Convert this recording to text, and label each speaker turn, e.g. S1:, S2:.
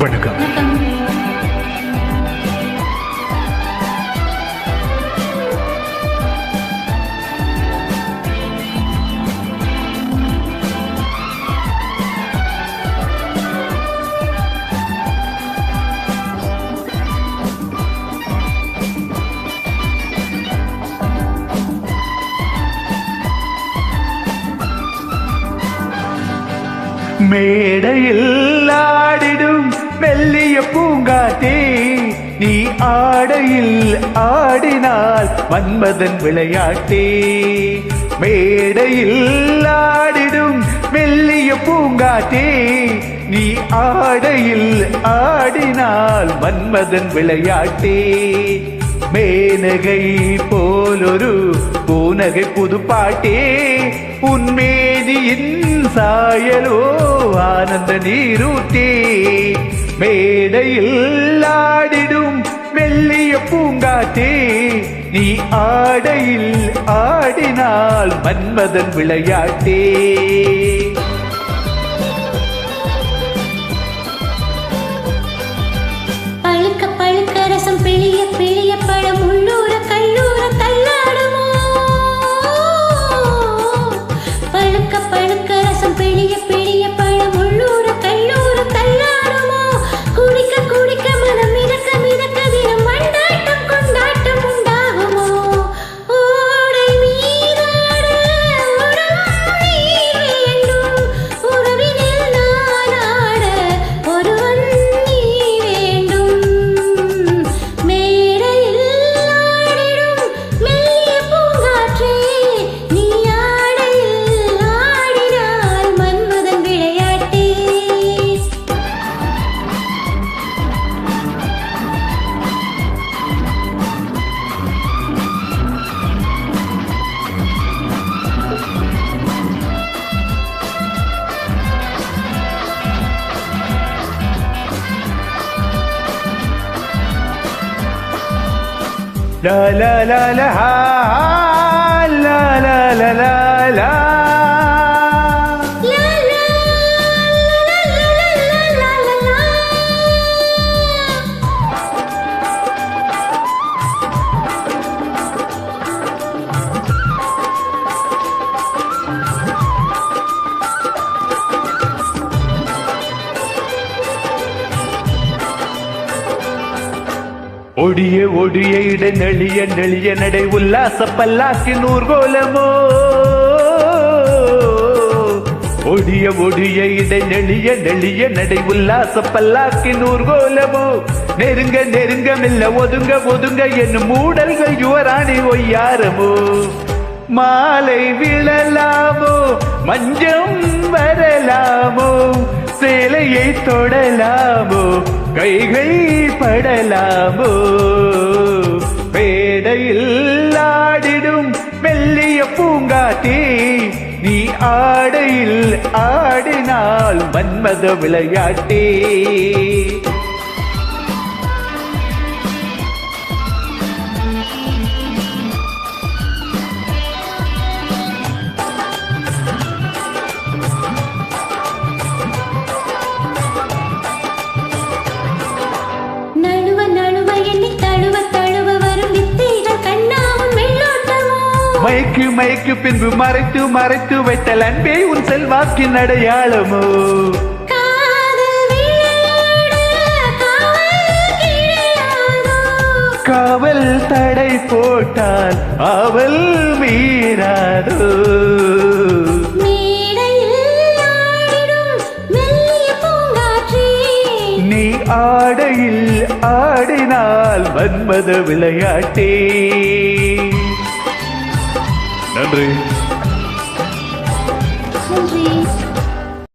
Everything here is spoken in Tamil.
S1: வணக்கம். மேடையில் ஆடிடும் மெல்லிய பூங்காத்தே நீ ஆடையில் ஆடினால் மன்மதன் விளையாட்டே. மேடையில் ஆடிடும் மெல்லிய பூங்காத்தே நீ ஆடையில் ஆடினால் மன்மதன் விளையாட்டே. மேனகை போலொரு பூனகை புதுப்பாட்டே உன்மேதியின் சாயலோ ஆனந்த நீரூட்டே மேடையில் ஆடிடும் மெல்லிய பூங்காத்தே நீ ஆடையில் ஆடினால் Manmadhan விளையாட்டே. La la la la ha,
S2: ha.
S1: ஒடிய ஒடிய இட நெளிய நெளிய நடை உல்லாச பல்லாக்கு நூர்கோலமோ. ஒடிய ஒடிய இடை நெளிய நெளிய நடை உல்லாச பல்லாக்கு நூர்கோலமோ. நெருங்க நெருங்கமில்ல ஒதுங்க ஒதுங்க என் மூடல்கள் யுவராணி ஒய்யாரமோ. மாலை விழலாமோ மஞ்சம் வரலாமோ சேலையை தொடலாமோ கைகள் படலாமோ பேடையில் ஆடிடும் மெல்லிய பூங்காத்தே நீ ஆடையில் ஆடினால் மன்மத விளையாட்டே. மயக்கு மயக்கு பின்பு மறைத்து மறைத்து வைத்தல் அன்பே உன் செல்வாக்கின் அடையாளமோ?
S2: காவல்
S1: தடை போட்டால் அவள் மீறாதோ? நீ ஆடையில் ஆடினால் மன்மத விளையாட்டே. நன்றி. நன்றி.